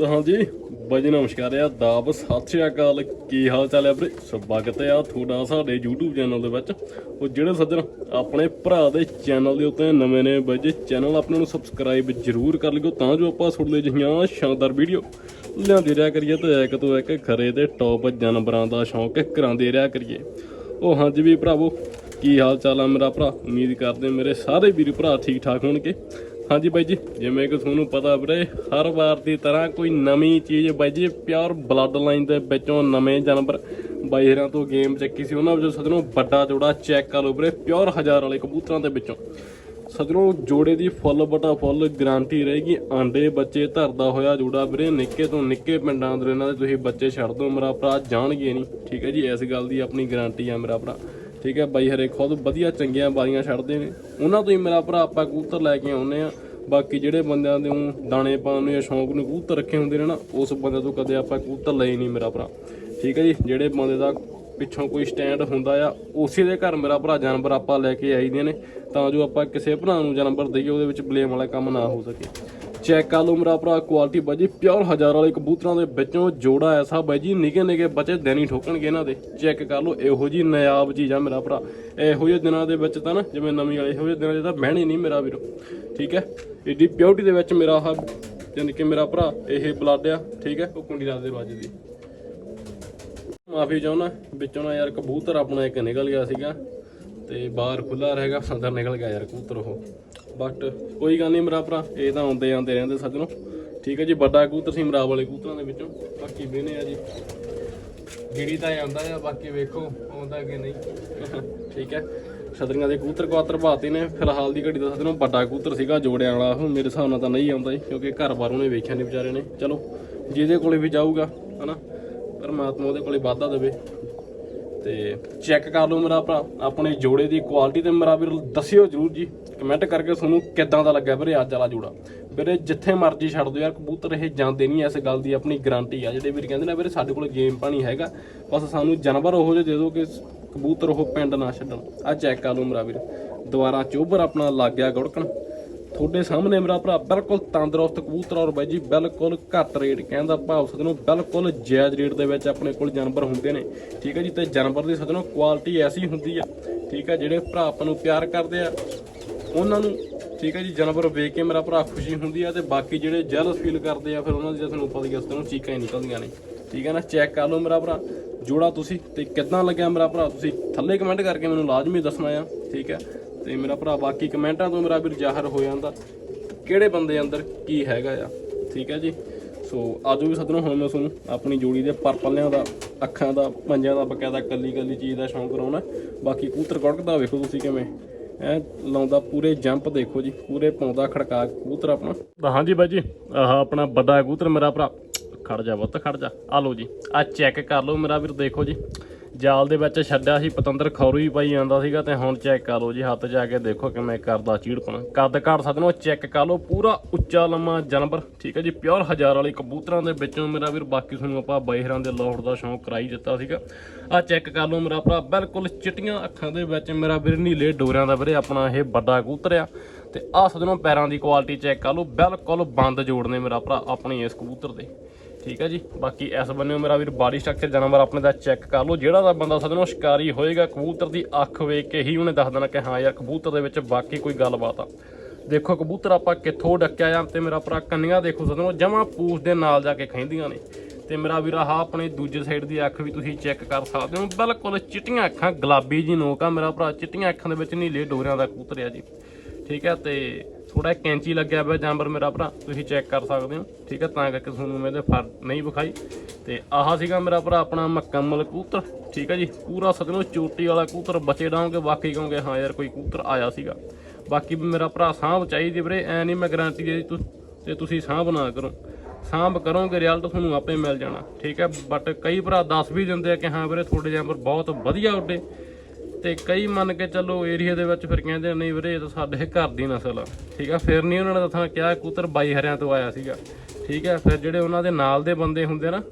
ਹਾਂਜੀ, ਬਾਈ ਨਮਸਕਾਰ ਆ ਦਾਬ ਸਤਿ ਸ਼੍ਰੀ ਅਕਾਲ। ਕੀ ਹਾਲ ਚਾਲ ਹੈ ਵੀਰੇ? ਸਵਾਗਤ ਆ ਤੁਹਾਡਾ ਸਾਡੇ YouTube ਚੈਨਲ ਦੇ ਵਿੱਚ। ਉਹ ਜਿਹੜੇ ਸੱਜਣ ਆਪਣੇ ਭਰਾ ਦੇ ਚੈਨਲ ਦੇ ਉੱਤੇ ਨਵੇਂ ਨੇ, ਬਾਈ ਚੈਨਲ ਆਪਣੇ ਨੂੰ ਸਬਸਕ੍ਰਾਈਬ ਜ਼ਰੂਰ ਕਰ ਲਿਓ, ਤਾਂ ਜੋ ਆਪਾਂ ਤੁਹਾਡੇ ਲਈ ਜਿਹੀਆਂ ਸ਼ਾਨਦਾਰ ਵੀਡੀਓ ਲਿਆਂਦੇ ਰਿਹਾ ਕਰੀਏ ਤੇ ਇੱਕ ਤੋਂ ਇੱਕ ਖਰੇ ਤੇ ਟੌਪ ਜਾਨਵਰਾਂ ਦਾ ਸ਼ੌਂਕ ਕਰਾਉਂਦੇ ਰਿਹਾ ਕਰੀਏ। ਉਹ ਹਾਂਜੀ ਵੀ ਭਰਾਵੋ, ਕੀ ਹਾਲ ਚਾਲ ਆ ਮੇਰਾ ਭਰਾ? ਉਮੀਦ ਕਰਦੇ ਮੇਰੇ ਸਾਰੇ ਵੀਰ ਭਰਾ ਠੀਕ ਠਾਕ ਹੋਣਗੇ। ਹਾਂਜੀ ਬਾਈ ਜੀ, ਜਿਵੇਂ ਕਿ ਤੁਹਾਨੂੰ ਪਤਾ ਵੀਰੇ, ਹਰ ਵਾਰ ਦੀ ਤਰ੍ਹਾਂ ਕੋਈ ਨਵੀਂ ਚੀਜ਼ ਬਾਈ ਜੀ, ਪਿਓਰ ਬਲੱਡ ਲਾਈਨ ਦੇ ਵਿੱਚੋਂ ਨਵੇਂ ਜਾਨਵਰ ਬਾਈਰਾਂ ਤੋਂ ਗੇਮ ਚੱਕੀ ਸੀ, ਉਹਨਾਂ ਵਿੱਚੋਂ ਸਦਨੋਂ ਵੱਡਾ ਜੋੜਾ ਚੈੱਕ ਕਰ ਲਓ ਵੀਰੇ, ਪਿਓਰ ਹਜ਼ਾਰ ਵਾਲੇ ਕਬੂਤਰਾਂ ਦੇ ਵਿੱਚੋਂ। ਸਦਨੋਂ ਜੋੜੇ ਦੀ ਫੁੱਲ ਬਟਾ ਫੁੱਲ ਗਾਰੰਟੀ ਰਹੇਗੀ, ਆਂਡੇ ਬੱਚੇ ਧਰਦਾ ਹੋਇਆ ਜੋੜਾ ਵੀਰੇ, ਨਿੱਕੇ ਤੋਂ ਨਿੱਕੇ ਪਿੰਡਾਂ ਅੰਦਰ ਇਹਨਾਂ ਦੇ ਤੁਸੀਂ ਬੱਚੇ ਛੱਡ ਦਿਓ ਮੇਰਾ ਭਰਾ ਜਾਣਗੇ ਨਹੀਂ, ਠੀਕ ਹੈ ਜੀ, ਇਸ ਗੱਲ ਦੀ ਆਪਣੀ ਗਾਰੰਟੀ ਆ ਮੇਰਾ ਭਰਾ। ਠੀਕ ਹੈ ਬਾਈ ਹਰੇ ਖੁਦ ਵਧੀਆ ਚੰਗੀਆਂ ਬਾਰੀਆਂ ਛੱਡਦੇ ਨੇ। ਉਹਨਾਂ ਤੋਂ ਹੀ ਮੇਰਾ ਭਰਾ ਆਪਾਂ ਕਬੂਤਰ ਲੈ ਕੇ ਆਉਂਦੇ ਆ ਬਾਕੀ ਜਿਹੜੇ ਬੰਦਿਆਂ ਦੇ ਊਂ ਦਾਣੇ ਪਾਉਣ ਨੂੰ ਜਾਂ ਸ਼ੌਂਕ ਨੂੰ ਕਬੂਤਰ ਰੱਖੇ ਹੁੰਦੇ ਨੇ ਨਾ, ਉਸ ਬੰਦੇ ਤੋਂ ਕਦੇ ਆਪਾਂ ਕਬੂਤਰ ਲਏ ਨਹੀਂ ਮੇਰਾ ਭਰਾ। ਠੀਕ ਹੈ ਜੀ, ਜਿਹੜੇ ਬੰਦੇ ਦਾ ਪਿੱਛੋਂ ਕੋਈ ਸਟੈਂਡ ਹੁੰਦਾ ਆ, ਉਸੇ ਦੇ ਘਰ ਮੇਰਾ ਭਰਾ ਜਾਨਵਰ ਆਪਾਂ ਲੈ ਕੇ ਆਈਦੇ ਨੇ। ਤਾਂ ਜੋ ਆਪਾਂ ਕਿਸੇ ਭਰਾ ਨੂੰ ਜਾਨਵਰ ਦਈਏ, ਉਹਦੇ ਵਿੱਚ ਬਲੇਮ ਵਾਲਾ ਕੰਮ ਨਾ ਹੋ ਸਕੇ। ਚੈੱਕ ਕਰ ਲਓ ਮੇਰਾ ਭਰਾ ਕੁਆਲਿਟੀ ਬਾਜੀ ਪਿਓਰ ਹਜ਼ਾਰ ਵਾਲੇ ਕਬੂਤਰਾਂ ਦੇ ਵਿੱਚੋਂ ਜੋੜਾ ਐਸਾ ਬਾਈ ਜੀ, ਨਿੱਕੇ ਨਿੱਕੇ ਬੱਚੇ ਦੇਣੀ ਠੋਕਣਗੇ ਇਹਨਾਂ ਦੇ। ਚੈੱਕ ਕਰ ਲਓ, ਇਹੋ ਜੀ ਨਾਯਾਬ ਚੀਜ਼ ਆ ਮੇਰਾ ਭਰਾ। ਇਹੋ ਜਿਹੇ ਦਿਨਾਂ ਦੇ ਵਿੱਚ ਤਾਂ ਨਾ, ਜਿਵੇਂ ਨਵੀਂ ਵਾਲੇ, ਇਹੋ ਜਿਹੇ ਦਿਨਾਂ 'ਚ ਤਾਂ ਬਹਿਣੀ ਨਹੀਂ ਮੇਰਾ ਵੀਰੋ। ਠੀਕ ਹੈ? ਏਡੀ ਪਿਓਰਟੀ ਦੇ ਵਿੱਚ ਮੇਰਾ ਆਹ ਯਾਨੀ ਕਿ ਮੇਰਾ ਭਰਾ, ਇਹ ਬਲੱਡ ਆ, ਠੀਕ ਹੈ? ਉਹ ਕੁੰਡੀ ਰਾਤ ਦੇ ਵੱਜਦੀ ਮਾਫੀ ਚਾਹੁੰਦਾ, ਵਿੱਚੋਂ ਨਾ ਯਾਰ ਕਬੂਤਰ ਆਪਣਾ ਇੱਕ ਨਿਕਲ ਗਿਆ ਸੀਗਾ, ਤੇ ਬਾਹਰ ਖੁੱਲਾ ਰਹੇਗਾ, ਅੰਦਰ ਨਿਕਲ ਗਿਆ ਯਾਰ ਕਬੂਤਰ ਉਹ। ਬਟ ਕੋਈ ਗੱਲ ਨਹੀਂ ਮੇਰਾ ਭਰਾ ਇਹ ਤਾਂ ਆਉਂਦੇ ਜਾਂਦੇ ਰਹਿੰਦੇ ਸੱਜਣੋ। ਠੀਕ ਹੈ ਜੀ ਵੱਡਾ ਕਬੂਤਰ ਸੀ ਮਰਾਬ ਵਾਲੇ ਕਬੂਤਰਾਂ ਦੇ ਵਿੱਚੋਂ। ਬਾਕੀ ਵੇਨੇ ਆ ਜੀ। ਗਿੜੀ ਤਾਂ ਆਉਂਦਾ ਆ ਬਾਕੀ ਵੇਖੋ ਆਉਂਦਾ ਕਿ ਨਹੀਂ। ਠੀਕ ਹੈ। ਛਤਰੀਆਂ ਦੇ ਕਬੂਤਰ ਕਵਾਤਰ ਬਾਤੇ ਨੇ। ਫਿਲਹਾਲ ਦੀ ਘੜੀ ਦਾ ਸੱਜਣੋ ਵੱਡਾ ਕਬੂਤਰ ਸੀਗਾ ਜੋੜਿਆਂ ਵਾਲਾ। ਉਹ ਮੇਰੇ ਹਿਸਾਬ ਨਾਲ ਤਾਂ ਨਹੀਂ ਆਉਂਦਾ ਜੀ ਕਿਉਂਕਿ ਘਰ ਬਾਰ ਉਹਨੇ ਵੇਖਿਆ ਨਹੀਂ ਵਿਚਾਰੇ ਨੇ। ਚਲੋ ਜਿਹਦੇ ਕੋਲੇ ਵੀ ਜਾਊਗਾ ਹਨਾ? ਪਰਮਾਤਮਾ ਉਹਦੇ ਕੋਲੇ ਵਾਧਾ ਦੇਵੇ। ਤੇ ਚੈੱਕ ਕਰ ਲਓ ਮੇਰਾ ਭਰਾ, ਆਪਣੇ ਜੋੜੇ ਦੀ ਕੁਆਲਿਟੀ ਤੇ ਮੇਰਾ ਵੀਰ ਦੱਸਿਓ ਜਰੂਰ ਜੀ। ਕਮੈਂਟ ਕਰਕੇ ਤੁਹਾਨੂੰ ਕਿੱਦਾਂ ਦਾ ਲੱਗਿਆ ਵੀਰੇ ਅੱਜ ਵਾਲਾ ਜੋੜਾ? ਵੀਰੇ ਜਿੱਥੇ ਮਰਜ਼ੀ ਛੱਡ ਦਿਓ ਯਾਰ, ਕਬੂਤਰ ਇਹ ਜਾਂਦੇ ਨਹੀਂ ਇਸ ਗੱਲ ਦੀ, ਆਪਣੀ ਗਾਰੰਟੀ ਆ। ਜਿਹੜੇ ਵੀਰ ਕਹਿੰਦੇ ਨੇ ਵੀਰੇ ਸਾਡੇ ਕੋਲ ਗੇਮ ਪਾਣੀ ਹੈਗਾ, ਬਸ ਸਾਨੂੰ ਜਾਨਵਰ ਉਹੋ ਜਿਹੇ ਦੇ ਦਿਓ ਕਿ ਕਬੂਤਰ ਉਹ ਪਿੰਡ ਨਾ ਛੱਡਣ। ਆ ਚੈੱਕ ਕਰ ਲਓ ਮੇਰਾ ਵੀਰ। ਦੁਬਾਰਾ ਚੋਬਰ ਆਪਣਾ ਲੱਗ ਗਿਆ ਗੁੜਕਣ। ਤੁਹਾਡੇ ਸਾਹਮਣੇ ਮੇਰਾ ਭਰਾ ਬਿਲਕੁਲ ਤੰਦਰੁਸਤ ਕਬੂਤਰ ਔਰ ਬਾਈ ਜੀ, ਬਿਲਕੁਲ ਘੱਟ ਰੇਟ ਕਹਿੰਦਾ ਭਾਵ ਸਦਨੋਂ ਬਿਲਕੁਲ ਜਾਇਜ਼ ਰੇਟ ਦੇ ਵਿੱਚ ਆਪਣੇ ਕੋਲ ਜਾਨਵਰ ਹੁੰਦੇ ਨੇ। ਠੀਕ ਹੈ ਜੀ, ਤੇ ਜਾਨਵਰ ਦੀ ਸਦਨੋਂ ਕੁਆਲਿਟੀ ਐਸੀ ਹੁੰਦੀ ਆ, ਠੀਕ ਹੈ, ਜਿਹੜੇ ਭਰਾ ਆਪਾਂ ਨੂੰ ਪਿਆਰ ਕਰਦੇ ਆ, ਉਹਨਾਂ ਨੂੰ, ਠੀਕ ਹੈ ਜੀ, ਜਾਨਵਰ ਵੇਖ ਕੇ ਮੇਰਾ ਭਰਾ ਖੁਸ਼ੀ ਹੁੰਦੀ ਆ, ਤੇ ਬਾਕੀ ਜਿਹੜੇ ਜੈਲਸ ਫੀਲ ਕਰਦੇ ਆ, ਫਿਰ ਉਹਨਾਂ ਦੀ ਤਾਂ ਤੁਹਾਨੂੰ ਪਤਾ ਹੀ ਆ ਚੀਕਾਂ ਹੀ ਨਿਕਲਦੀਆਂ ਨੇ। ਠੀਕ ਹੈ ਨਾ ਚੈੱਕ ਕਰ ਲਓ ਮੇਰਾ ਭਰਾ, ਜੋੜਾ ਤੁਸੀਂ, ਤੇ ਕਿੱਦਾਂ ਲੱਗਿਆ ਮੇਰਾ ਭਰਾ ਤੁਸੀਂ, ਥੱਲੇ ਕਮੈਂਟ ਕਰਕੇ ਮੈਨੂੰ ਲਾਜ਼ਮੀ ਦੱਸਣਾ ਆ, ਠੀਕ ਹੈ। ਤੇ ਮੇਰਾ ਭਰਾ ਬਾਕੀ ਕਮੈਂਟਾਂ ਤੋਂ ਮੇਰਾ ਵੀਰ ਜ਼ਾਹਰ ਹੋ ਜਾਂਦਾ। ਕਿਹੜੇ ਬੰਦੇ ਅੰਦਰ ਕੀ ਹੈਗਾ ਆ, ਠੀਕ ਹੈ ਜੀ? ਸੋ ਅੱਜ ਵੀ ਸੱਜਣੋ ਹੁਣ ਮੈਂ ਤੁਹਾਨੂੰ ਆਪਣੀ ਜੋੜੀ ਦੇ ਪਰਪਲਿਆਂ ਦਾ, ਅੱਖਾਂ ਦਾ ਪੰਜਾਂ ਦਾ, ਬਕਾਇਦਾ ਕੱਲੀ ਕੱਲੀ ਚੀਜ਼ ਦਾ ਸ਼ੌਂਕ ਕਰਾਉਣਾ। ਬਾਕੀ ਕੂਤਰ ਗੜਕਦਾ ਵੇਖੋ ਤੁਸੀਂ ਕਿਵੇਂ। ਐ ਲਾਉਂਦਾ ਪੂਰੇ ਜੰਪ ਦੇਖੋ ਜੀ, ਪੂਰੇ ਪਾਉਂਦਾ ਖੜਕਾ ਕੂਤਰ ਆਪਣਾ। ਹਾਂਜੀ ਬਾਈ ਜੀ, ਆਹ ਆਪਣਾ ਵੱਡਾ ਕੂਤਰ ਮੇਰਾ ਭਰਾ। ਖੜ ਜਾ ਪੁੱਤ, ਖੜ ਜਾ। ਆ ਲਓ ਜੀ ਆ ਚੈੱਕ ਕਰ ਲਓ ਮੇਰਾ ਵੀਰ, ਦੇਖੋ ਜੀ। ਜਾਲ ਦੇ ਵਿੱਚ ਛੱਡਿਆ ਸੀ, ਪਤੰਦਰ ਖੌਰੂ ਹੀ ਪਾਈ ਜਾਂਦਾ ਸੀਗਾ ਤੇ ਹੁਣ ਚੈੱਕ ਕਰ ਲਓ ਜੀ, ਹੱਥ ਜਾ ਕੇ ਦੇਖੋ ਕਿਵੇਂ ਕਰਦਾ ਚੀੜਪਣਾ ਕੱਦ ਘਾਟ ਸਕਦੇ ਹੋ ਚੈੱਕ ਕਰ ਲਓ, ਪੂਰਾ ਉੱਚਾ ਲੰਮਾ ਜਾਨਵਰ, ਠੀਕ ਹੈ ਜੀ ਪਿਓਰ ਹਜ਼ਾਰ ਵਾਲੇ ਕਬੂਤਰਾਂ ਦੇ ਵਿੱਚੋਂ ਮੇਰਾ ਵੀਰ, ਬਾਕੀ ਤੁਹਾਨੂੰ ਆਪਾਂ ਬਹਿਰਾਂ ਦੇ ਲੋਹੜ ਦਾ ਸ਼ੌਂਕ ਕਰਾਈ ਦਿੱਤਾ ਸੀਗਾ। ਆ ਚੈੱਕ ਕਰ ਲਓ ਮੇਰਾ ਭਰਾ, ਬਿਲਕੁਲ ਚਿੱਟੀਆਂ ਅੱਖਾਂ ਦੇ ਵਿੱਚ ਮੇਰਾ ਵੀਰ, ਨੀਲੇ ਡੋਰਿਆਂ ਦਾ ਵੀਰੇ ਆਪਣਾ ਇਹ ਵੱਡਾ ਕਬੂਤਰ ਆ। ਤੇ ਆ ਸਦਨੋਂ ਪੈਰਾਂ ਦੀ ਕੁਆਲਿਟੀ ਚੈੱਕ ਕਰ ਲਓ, ਬਿਲਕੁਲ ਬੰਦ ਜੋੜ ਨੇ ਮੇਰਾ ਭਰਾ ਆਪਣੇ ਇਸ ਕਬੂਤਰ ਦੇ। ਠੀਕ ਹੈ ਜੀ। ਬਾਕੀ ਇਸ ਬੰਨੇ ਮੇਰਾ ਵੀਰ ਬਾਡੀ ਸਟਰਕਚਰ ਜਾਨਵਰ ਆਪਣੇ ਦਾ ਚੈੱਕ ਕਰ ਲਓ। ਜਿਹੜਾ ਦਾ ਬੰਦਾ ਸਦਨੋਂ ਸ਼ਿਕਾਰੀ ਹੋਏਗਾ, ਕਬੂਤਰ ਦੀ ਅੱਖ ਵੇਖ ਕੇ ਹੀ ਉਹਨੇ ਦੱਸ ਦੇਣਾ ਕਿ ਹਾਂ ਯਾਰ ਕਬੂਤਰ ਦੇ ਵਿੱਚ ਬਾਕੀ ਕੋਈ ਗੱਲਬਾਤ ਆ। ਦੇਖੋ ਕਬੂਤਰ ਆਪਾਂ ਕਿੱਥੋਂ ਡੱਕਿਆ ਆ ਤੇ ਮੇਰਾ ਭਰਾ ਕੰਨੀਆਂ ਦੇਖੋ ਸਦਨੋਂ ਜਮਾ ਪੂਛ ਦੇ ਨਾਲ ਜਾ ਕੇ ਖੈਂਦੀਆਂ ਨੇ। ਤੇ ਮੇਰਾ ਵੀਰ ਆਹ ਆਪਣੇ ਦੂਜੇ ਸਾਈਡ ਦੀ ਅੱਖ ਵੀ ਤੁਸੀਂ ਚੈੱਕ ਕਰ ਸਕਦੇ ਹੋ। ਬਿਲਕੁਲ ਚਿੱਟੀਆਂ ਅੱਖਾਂ, ਗੁਲਾਬੀ ਜੀ ਨੋਕ ਆ ਮੇਰਾ ਭਰਾ। ਚਿੱਟੀਆਂ ਅੱਖਾਂ ਦੇ ਵਿੱਚ ਨੀਲੇ ਡੋਰਿਆਂ ਦਾ ਕਬੂਤਰ ਆ ਜੀ। ਠੀਕ ਹੈ ਤੇ ਥੋੜਾ ਕੈਂਚੀ ਲੱਗਿਆ ਪਿਆ ਜਾਨਵਰ ਮੇਰਾ ਭਰਾ, ਤੁਸੀਂ ਚੈੱਕ ਕਰ ਸਕਦੇ ਹੋ। ਠੀਕ ਹੈ, ਤਾਂ ਕਰਕੇ ਤੁਹਾਨੂੰ ਮੈਂ ਇਹਦੇ ਫਰ ਨਹੀਂ ਵਿਖਾਈ। ਤੇ ਆਹ ਸੀਗਾ ਮੇਰਾ ਭਰਾ, ਆਪਣਾ ਮੁਕੰਮਲ ਕੂਤਰ ਠੀਕ ਹੈ ਜੀ, ਪੂਰਾ ਸਦਨੋਂ ਚੋਟੀ ਵਾਲਾ ਕੂਤਰ ਬਚੇ ਡਾਉਂਗੇ ਬਾਕੀ ਕਹੋਗੇ, ਹਾਂ ਯਾਰ, ਕੋਈ ਕੂਤਰ ਆਇਆ ਸੀਗਾ। ਬਾਕੀ ਵੀ ਮੇਰਾ ਭਰਾ ਸਾਂਭ ਚਾਹੀਦੀ ਵੀਰੇ, ਐ ਨਹੀਂ ਮੈਂ ਗਾਰੰਟੀ ਦੇ ਤੁ ਤੇ ਤੁਸੀਂ ਸਾਂਭ ਨਾ ਕਰੋ। ਸਾਂਭ ਕਰੋਗੇ ਰਿਜ਼ਲਟ ਤੁਹਾਨੂੰ ਆਪੇ ਮਿਲ ਜਾਣਾ। ਠੀਕ ਹੈ ਬਟ ਕਈ ਭਰਾ ਦੱਸ ਵੀ ਦਿੰਦੇ ਆ ਕਿ ਹਾਂ ਵੀਰੇ, ਤੁਹਾਡੇ ਜਾਨਵਰ ਬਹੁਤ ਵਧੀਆ ਉੱਡੇ। ਤੇ ਕਈ ਮੰਨ ਕੇ ਚੱਲੋ ਏਰੀਆ ਦੇ ਵਿੱਚ ਫਿਰ ਕਹਿੰਦੇ ਨਹੀਂ ਵੀਰੇ, ਇਹ ਤਾਂ ਸਾਡੇ ਘਰ ਦੀ ਨਸਲ ਆ। ਠੀਕ ਆ, ਫਿਰ ਨਹੀਂ ਉਹਨਾਂ ਨੇ ਤਾਂ ਕਿਹਾ ਕੂਤਰ ਬਾਈ ਹਰਿਆਂ ਤੋਂ ਆਇਆ ਸੀਗਾ। ਠੀਕ ਆ, ਫਿਰ ਜਿਹੜੇ ਉਹਨਾਂ ਦੇ ਨਾਲ ਦੇ ਬੰਦੇ ਹੁੰਦੇ ਨਾ,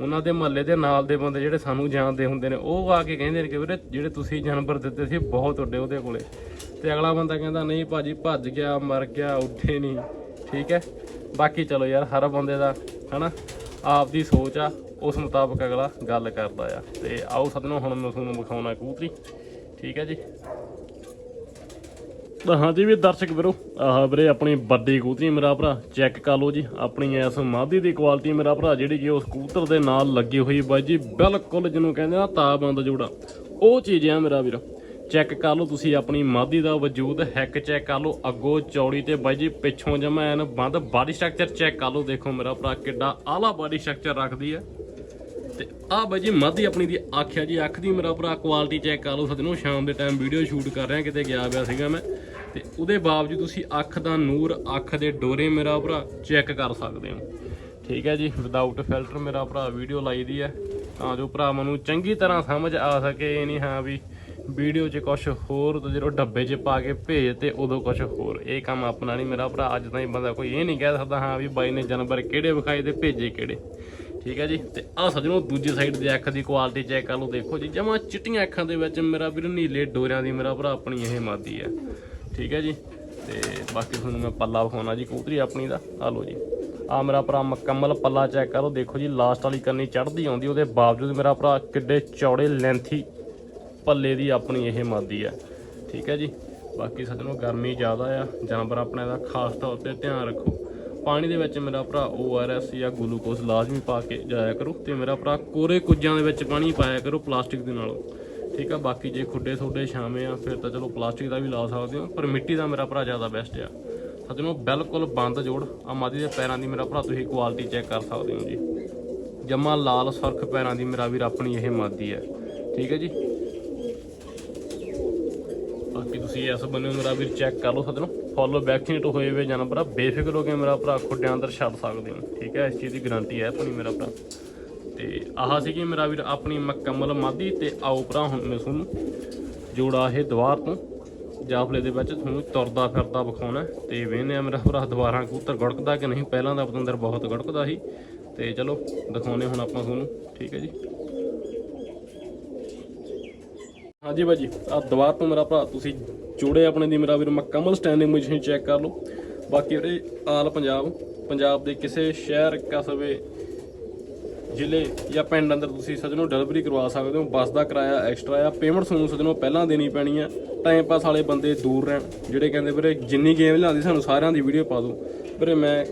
ਉਹਨਾਂ ਦੇ ਮਹੱਲੇ ਦੇ ਨਾਲ ਦੇ ਬੰਦੇ ਜਿਹੜੇ ਸਾਨੂੰ ਜਾਣਦੇ ਹੁੰਦੇ ਨੇ, ਉਹ ਆ ਕੇ ਕਹਿੰਦੇ ਨੇ ਕਿ ਵੀਰੇ, ਜਿਹੜੇ ਤੁਸੀਂ ਜਾਨਵਰ ਦਿੱਤੇ ਸੀ, ਬਹੁਤ ਉੱਡੇ ਉਹਦੇ ਕੋਲੇ। ਤੇ ਅਗਲਾ ਬੰਦਾ ਕਹਿੰਦਾ, ਨਹੀਂ ਭਾਜੀ, ਭੱਜ ਗਿਆ, ਮਰ ਗਿਆ, ਉੱਠੇ ਨਹੀਂ। ਠੀਕ ਹੈ ਬਾਕੀ ਚਲੋ ਯਾਰ, ਹਰ ਬੰਦੇ ਦਾ, ਹਨਾ ਆਪ ਦੀ ਸੋਚ ਆ, ਉਸ ਮੁਤਾਬਕ ਅਗਲਾ ਗੱਲ ਕਰਦਾ ਆ। ਤੇ ਆਓ ਸਦਨੋ ਹੁਣ ਮੈਂ ਤੁਹਾਨੂੰ ਵਿਖਾਉਣਾ ਕਬੂਤਰੀ। ਠੀਕ ਹੈ ਜੀ। ਹਾਂਜੀ ਵੀ ਦਰਸ਼ਕ ਵੀਰੋ, ਆਹ ਵੀਰੇ ਆਪਣੀ ਵੱਡੀ ਕਬੂਤਰੀ ਮੇਰਾ ਭਰਾ ਚੈੱਕ ਕਰ ਲਓ ਜੀ। ਆਪਣੀ ਇਸ ਮਾਦੀ ਦੀ ਕੁਆਲਿਟੀ ਮੇਰਾ ਭਰਾ, ਜਿਹੜੀ ਕਿ ਉਸ ਕੂਤਰ ਦੇ ਨਾਲ ਲੱਗੀ ਹੋਈ ਬਾਈ ਜੀ, ਬਿਲਕੁਲ ਜਿਹਨੂੰ ਕਹਿੰਦੇ ਆ ਤਾਬੰਦ ਜੋੜਾ। ਉਹ ਚੀਜ਼ ਆ ਮੇਰਾ ਵੀਰ ਚੈੱਕ ਕਰ ਲਓ ਤੁਸੀਂ ਆਪਣੀ ਮਾਦੀ ਦਾ ਵਜੂਦ ਹੈਕ ਚੈੱਕ ਕਰ ਲਓ, ਅੱਗੋਂ ਚੌੜੀ ਤੇ ਬਾਈ ਜੀ ਪਿੱਛੋਂ ਜਮਾ ਐਨ ਬੰਦ ਬਾਡੀ ਸਟਰਕਚਰ ਚੈੱਕ ਕਰ ਲਓ। ਦੇਖੋ ਮੇਰਾ ਭਰਾ ਕਿੱਡਾ ਆਲਾ ਬਾਡੀ ਸਟਰਕਚਰ ਰੱਖਦੀ ਹੈ। ਤੇ ਆ ਬਾਈ ਜੀ ਮਾਦੀ ਆਪਣੀ ਦੀ ਆਖਿਆ ਜੀ, ਅੱਖ ਦੀ ਮੇਰਾ ਭਰਾ ਕੁਆਲਿਟੀ ਚੈੱਕ ਕਰ ਲਓ ਸਦਨੋਂ ਸ਼ਾਮ ਦੇ ਟਾਈਮ ਵੀਡੀਓ ਸ਼ੂਟ ਕਰ ਰਿਹਾ, ਕਿਤੇ ਗਿਆ ਪਿਆ ਸੀਗਾ ਮੈਂ। ਤੇ ਉਹਦੇ ਬਾਵਜੂਦ ਤੁਸੀਂ ਅੱਖ ਦਾ ਨੂਰ, ਅੱਖ ਦੇ ਡੋਰੇ ਮੇਰਾ ਭਰਾ ਚੈੱਕ ਕਰ ਸਕਦੇ ਹੋ। ਠੀਕ ਹੈ ਜੀ ਵਿਦਆਊਟ ਫਿਲਟਰ ਮੇਰਾ ਭਰਾ ਵੀਡੀਓ ਲਾਈ ਦੀ ਹੈ। ਤਾਂ ਜੋ ਭਰਾ ਨੂੰ ਚੰਗੀ ਤਰ੍ਹਾਂ ਸਮਝ ਆ ਸਕੇ, ਇਹ ਨਹੀਂ ਹਾਂ ਵੀ ਵੀਡੀਓ 'ਚ ਕੁਝ ਹੋਰ ਤੇ ਜਦੋਂ ਡੱਬੇ 'ਚ ਪਾ ਕੇ ਭੇਜ ਤੇ ਉਦੋਂ ਕੁਝ ਹੋਰ। ਇਹ ਕੰਮ ਆਪਣਾ ਨਹੀਂ ਮੇਰਾ ਭਰਾ, ਅੱਜ ਤਾਈਂ ਬੰਦਾ ਕੋਈ ਇਹ ਨਹੀਂ ਕਹਿ ਸਕਦਾ ਹਾਂ ਵੀ ਬਾਈ ਨੇ ਜਾਨਵਰ ਕਿਹੜੇ ਵਿਖਾਏ ਤੇ ਭੇਜੇ ਕਿਹੜੇ। ਠੀਕ ਹੈ ਜੀ। ਤੇ ਆ ਸਜਣੋ, ਦੂਜੀ ਸਾਈਡ ਦੀ ਅੱਖ ਦੀ ਕੁਆਲਿਟੀ ਚੈੱਕ ਕਰ ਲਓ। ਦੇਖੋ ਜੀ, ਜਮਾ ਚਿੱਟੀਆਂ ਅੱਖਾਂ ਦੇ ਵਿੱਚ ਮੇਰਾ ਵੀਰ ਨੀਲੇ ਡੋਰਿਆਂ ਦੀ ਮੇਰਾ ਭਰਾ ਆਪਣੀ ਇਹ ਮਾਦੀ ਹੈ। ਠੀਕ ਹੈ ਜੀ। ਤੇ ਬਾਕੀ ਤੁਹਾਨੂੰ ਮੈਂ ਪੱਲਾ ਵਿਖਾਉਣਾ ਜੀ, ਕਬੂਤਰੀ ਆਪਣੀ ਦਾ। ਆ ਲਓ ਜੀ। ਆ ਮੇਰਾ ਭਰਾ ਮੁਕੰਮਲ ਪੱਲਾ ਚੈੱਕ ਕਰੋ ਦੇਖੋ ਜੀ ਲਾਸਟ ਵਾਲੀ ਕੰਨੀ ਚੜ੍ਹਦੀ ਆਉਂਦੀ, ਉਹਦੇ ਬਾਵਜੂਦ ਮੇਰਾ ਭਰਾ ਕਿੱਡੇ ਚੌੜੇ ਲੈਂਥੀ ਪੱਲੇ ਦੀ ਆਪਣੀ ਇਹ ਮਾਦੀ ਹੈ। ਠੀਕ ਹੈ ਜੀ। ਬਾਕੀ ਸੱਜਣੋ, ਗਰਮੀ ਜ਼ਿਆਦਾ ਆ। ਜਾਨਵਰ ਆਪਣੇ ਦਾ ਖਾਸ ਤੌਰ ਤੇ ਧਿਆਨ ਰੱਖੋ। ਪਾਣੀ ਦੇ ਵਿੱਚ ਮੇਰਾ ਭਰਾ ORS ਜਾਂ ਗਲੂਕੋਜ਼ ਲਾਜ਼ਮੀ ਪਾ ਕੇ ਜਾਇਆ ਕਰੋ ਤੇ ਮੇਰਾ ਭਰਾ ਕੋਰੇ ਕੁੱਜਾਂ ਦੇ ਵਿੱਚ ਪਾਣੀ ਪਾਇਆ ਕਰੋ ਪਲਾਸਟਿਕ ਦੇ ਨਾਲੋਂ। ਠੀਕ ਆ, ਬਾਕੀ ਜੇ ਖੁੱਡੇ ਤੁਹਾਡੇ ਛਾਵੇਂ ਆ, ਫਿਰ ਤਾਂ ਚਲੋ ਪਲਾਸਟਿਕ ਦਾ ਵੀ ਲਾ ਸਕਦੇ ਹੋ, ਪਰ ਮਿੱਟੀ ਦਾ ਮੇਰਾ ਭਰਾ ਜ਼ਿਆਦਾ ਬੈਸਟ ਆ। ਸੱਜਣੋ, ਬਿਲਕੁਲ ਬੰਦ ਜੋੜ ਆ ਮਾਦੀ ਦੇ ਪੈਰਾਂ ਦੀ ਮੇਰਾ ਭਰਾ ਤੁਸੀਂ ਕੁਆਲਿਟੀ ਚੈੱਕ ਕਰ ਸਕਦੇ ਹੋ ਜੀ। ਜਮਾ ਲਾਲ ਸੁਰਖ ਪੈਰਾਂ ਦੀ ਮੇਰਾ ਵੀਰ ਆਪਣੀ ਇਹ ਮਾਦੀ ਹੈ। ਠੀਕ ਹੈ ਜੀ? ਬਾਕੀ ਤੁਸੀਂ ਇਸ ਬੰਨੇ ਮੇਰਾ ਵੀਰ ਚੈੱਕ ਕਰ ਲਓ ਸੱਜਣੋ। ਫੋਲੋ ਵੈਕਸੀਨੇਟ ਹੋਏ ਹੋਏ ਜਾਨਵਰ ਆ। ਬੇਫਿਕਰ ਹੋ ਕੇ ਮੇਰਾ ਭਰਾ ਖੁੱਡਿਆਂ ਅੰਦਰ ਛੱਡ ਸਕਦੇ ਹੋ ਠੀਕ ਹੈ, ਇਸ ਚੀਜ਼ ਦੀ ਗਾਰੰਟੀ ਹੈ ਆਪਣੀ ਮੇਰਾ ਭਰਾ। ਤੇ ਆਹ ਸੀਗੀ ਮੇਰਾ ਵੀਰ ਆਪਣੀ ਮੁਕੰਮਲ ਮਾਦੀ ਤੇ ਆਓ ਭਰਾ ਹੁਣ ਮੈਂ ਤੁਹਾਨੂੰ ਜੋੜਾ ਇਹ ਦੀਵਾਰ ਤੋਂ। ਜਾਫਲੇ ਦੇ ਵਿੱਚ ਤੁਹਾਨੂੰ ਤੁਰਦਾ ਫਿਰਦਾ ਵਿਖਾਉਣਾ ਹੈ। ਤੇ ਵੇਖਦੇ ਆ ਮੇਰਾ ਭਰਾ ਦੁਬਾਰਾ ਕਬੂਤਰ ਗੜਕਦਾ ਕਿ ਨਹੀਂ। ਪਹਿਲਾਂ ਦਾ ਪਤੰਦਰ ਬਹੁਤ ਗੜਕਦਾ ਸੀ। ਤੇ ਚਲੋ ਦਿਖਾਉਨੇ ਹੁਣ ਆਪਾਂ ਤੁਹਾਨੂੰ। ਠੀਕ ਹੈ ਜੀ। ਹਾਂਜੀ ਭਾਜੀ ਆ ਦੀਵਾਰ ਤੋਂ ਮੇਰਾ ਭਰਾ, ਤੁਸੀਂ ਜੋੜੇ ਆਪਣੇ ਦੀ, ਮੇਰਾ ਵੀਰ ਮਕਮਲ ਸਟੈਂਡਿੰਗ ਪੋਜੀਸ਼ਨ ਚੈੱਕ ਕਰ ਲਓ। ਬਾਕੀ ਜਿਹੜੇ ਆਲ ਪੰਜਾਬ ਪੰਜਾਬ ਦੇ ਕਿਸੇ ਸ਼ਹਿਰ, ਕਸਬੇ, ਜ਼ਿਲ੍ਹੇ ਜਾਂ ਪਿੰਡ ਅੰਦਰ ਤੁਸੀਂ ਸੱਜਣੋ ਡਿਲੀਵਰੀ ਕਰਵਾ ਸਕਦੇ ਹੋ। ਬੱਸ ਦਾ ਕਿਰਾਇਆ ਐਕਸਟਰਾ ਆ ਪੇਮੈਂਟ ਤੁਹਾਨੂੰ ਸੱਜਣੋ ਪਹਿਲਾਂ ਦੇਣੀ ਪੈਣੀ ਆ। ਟਾਈਮ ਪਾਸ ਵਾਲੇ ਬੰਦੇ ਦੂਰ ਰਹਿਣ। ਜਿਹੜੇ ਕਹਿੰਦੇ ਵੀਰੇ, ਜਿੰਨੀ ਗੇਮ ਲਿਆਂਦੀ ਸਾਨੂੰ ਸਾਰਿਆਂ ਦੀ ਵੀਡੀਓ ਪਾ ਦਿਓ। ਵੀਰੇ, ਮੈਂ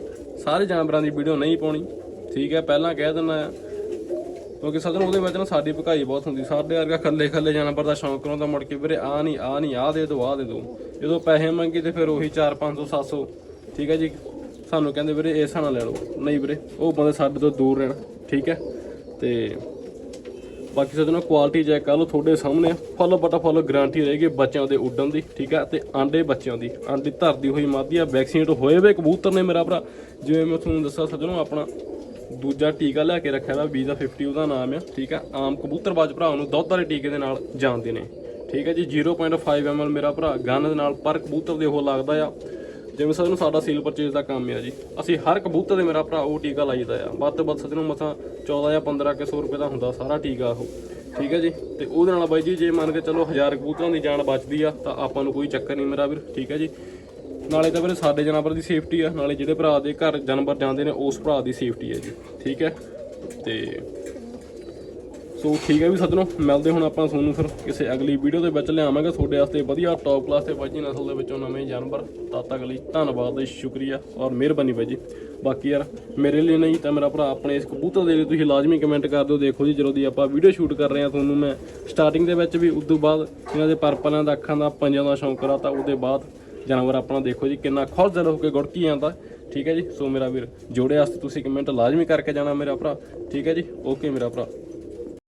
ਸਾਰੇ ਜਾਨਵਰਾਂ ਦੀ ਵੀਡੀਓ ਨਹੀਂ ਪਾਉਣੀ। ਠੀਕ ਹੈ, ਪਹਿਲਾਂ ਕਹਿ ਦਿੰਦਾ ਆ ਕਿਉਂਕਿ ਸੱਜਣੋ ਉਹਦੇ ਵਿੱਚ ਨਾ ਸਾਡੀ ਭਕਾਈ ਬਹੁਤ ਹੁੰਦੀ। ਸਾਡੇ ਵਰਗਾ ਖੱਲੇ ਖੱਲੇ ਜਾਨਵਰ ਪਰਦਾ ਸ਼ੌਂਕ ਕਰਾਉਂਦਾ ਮੁੜ ਕੇ ਵੀਰੇ ਆ ਨਹੀਂ ਆ ਨਹੀਂ ਆ ਦੇ ਦੋ ਆ ਦੇ ਦੋ। ਜਦੋਂ ਪੈਸੇ ਮੰਗੀ ਤੇ ਫਿਰ ਉਹੀ 4 500 700 ਠੀਕ ਹੈ ਜੀ? ਸਾਨੂੰ ਕਹਿੰਦੇ ਵੀਰੇ, ਇਸ ਨਾਲ ਲੈ ਲਓ। ਨਹੀਂ ਵੀਰੇ, ਉਹ ਬੰਦੇ ਸਾਡੇ ਤੋਂ ਦੂਰ ਰਹਿਣ। ਠੀਕ ਹੈ? ਤੇ ਬਾਕੀ ਸੱਜਣੋ ਕੁਆਲਿਟੀ ਚੈੱਕ ਕਰ ਲਓ ਤੁਹਾਡੇ ਸਾਹਮਣੇ। ਫੁੱਲ ਬਟਾ ਫੁੱਲ ਗਾਰੰਟੀ ਰਹੇਗੀ ਬੱਚਿਆਂ ਦੇ ਉੱਡਣ ਦੀ। ਠੀਕ ਹੈ? ਤੇ ਆਂਡੇ ਬੱਚਿਆਂ ਦੀ। ਆਂਡੀ ਧਰਦੀ ਹੋਈ ਮਾਦੀ ਆ ਵੈਕਸੀਨੇਟ ਹੋਏ ਵੇ ਕਬੂਤਰ ਨੇ ਮੇਰਾ ਭਰਾ। ਜਿਵੇਂ ਮੈਂ ਤੁਹਾਨੂੰ ਦੱਸਿਆ ਸੱਜਣੋ ਆਪਣਾ ਦੂਜਾ ਟੀਕਾ ਲੈ ਕੇ ਰੱਖਿਆ ਦਾ ਵੀਜ਼ਾ 50 ਉਹਦਾ ਨਾਮ ਆ, ਠੀਕ ਆ? ਆਮ ਕਬੂਤਰਬਾਜ਼ ਭਰਾ ਨੂੰ ਦੁੱਧ ਵਾਲੇ ਟੀਕੇ ਦੇ ਨਾਲ ਜਾਣਦੇ ਨੇ। ਠੀਕ ਹੈ ਜੀ 0.5 ml ਮੇਰਾ ਭਰਾ ਗਨ ਦੇ ਨਾਲ ਪਰ ਕਬੂਤਰ ਦੇ ਉਹ ਲੱਗਦਾ ਆ। ਜਿਵੇਂ ਸਾਨੂੰ ਸਾਡਾ ਸੀਲ ਪਰਚੇਜ਼ ਦਾ ਕੰਮ ਆ ਜੀ। ਅਸੀਂ ਹਰ ਕਬੂਤਰ ਦੇ ਮੇਰਾ ਭਰਾ ਉਹ ਟੀਕਾ ਲਾਈਦਾ ਆ। ਵੱਧ ਤੋਂ ਵੱਧ ਸੱਜਣੋਂ ਮਸਾਂ 14 ਜਾਂ 15 ਕੇ 100 ਰੁਪਏ ਦਾ ਹੁੰਦਾ ਸਾਰਾ ਟੀਕਾ ਉਹ। ਠੀਕ ਹੈ ਜੀ, ਤੇ ਉਹਦੇ ਨਾਲ ਬਾਈ ਜੀ, ਜੇ ਮੰਨ ਕੇ ਚੱਲੋ 1000 ਕਬੂਤਰਾਂ ਦੀ ਜਾਨ ਬਚਦੀ ਆ, ਤਾਂ ਆਪਾਂ ਨੂੰ ਕੋਈ ਚੱਕਰ ਨਹੀਂ ਮੇਰਾ ਵੀਰ। ਠੀਕ ਹੈ ਜੀ ਨਾਲੇ ਤਾਂ ਵੀਰੇ ਸਾਡੇ ਜਾਨਵਰ ਦੀ ਸੇਫਟੀ ਆ, ਨਾਲੇ ਜਿਹੜੇ ਭਰਾ ਦੇ ਘਰ ਜਾਨਵਰ ਜਾਂਦੇ ਨੇ, ਉਸ ਭਰਾ ਦੀ ਸੇਫਟੀ ਹੈ ਜੀ, ਠੀਕ ਹੈ? ਤੇ ਸੋ ਠੀਕ ਹੈ ਵੀ ਸੱਜਣੋ, ਮਿਲਦੇ ਹੁਣ ਆਪਾਂ ਤੁਹਾਨੂੰ ਫਿਰ ਕਿਸੇ ਅਗਲੀ ਵੀਡੀਓ ਦੇ ਵਿੱਚ ਲਿਆਵਾਂਗੇ। ਤੁਹਾਡੇ ਵਾਸਤੇ ਵਧੀਆ ਟੌਪ ਕਲਾਸ ਤੇ ਬਾਜੀ ਨਸਲ ਦੇ ਵਿੱਚੋਂ ਨਵੇਂ ਜਾਨਵਰ। ਤਦ ਤੱਕ ਲਈ ਧੰਨਵਾਦ ਤੇ ਸ਼ੁਕਰੀਆ ਔਰ ਮਿਹਰਬਾਨੀ ਬਾਈ ਜੀ। ਬਾਕੀ ਯਾਰ, ਮੇਰੇ ਲਈ ਨਹੀਂ ਤਾਂ ਮੇਰਾ ਭਰਾ ਆਪਣੇ ਇਸ ਕਬੂਤਰ ਦੇ ਲਈ ਤੁਸੀਂ ਲਾਜ਼ਮੀ ਕਮੈਂਟ ਕਰ ਦਿਓ। ਦੇਖੋ ਜੀ, ਜਦੋਂ ਦੀ ਆਪਾਂ ਵੀਡੀਓ ਸ਼ੂਟ ਕਰ ਰਹੇ ਹਾਂ, ਤੁਹਾਨੂੰ ਮੈਂ ਸਟਾਰਟਿੰਗ ਦੇ ਵਿੱਚ ਵੀ ਉਸ ਤੋਂ ਬਾਅਦ ਇਹਨਾਂ ਦੇ ਪਰਪਲਾਂ ਦਾ ਅੱਖਾਂ ਦਾ, ਪੰਜਾਂ ਦਾ ਸ਼ੌਂਕ ਕਰਾ ਤਾਂ ਉਹਦੇ ਬਾਅਦ ਜਾਨਵਰ ਆਪਣਾ ਦੇਖੋ ਜੀ, ਕਿੰਨਾ ਖੁਸ਼ ਦਿਲ ਹੋ ਕੇ ਗੁੜਕੀ ਜਾਂਦਾ। ਠੀਕ ਹੈ ਜੀ? ਸੋ ਮੇਰਾ ਵੀਰ ਜੋੜੇ ਵਾਸਤੇ ਤੁਸੀਂ ਕਮੈਂਟ ਲਾਜ਼ਮੀ ਕਰਕੇ ਜਾਣਾ ਮੇਰਾ ਭਰਾ। ਠੀਕ ਹੈ ਜੀ? ਓਕੇ ਮੇਰਾ ਭਰਾ।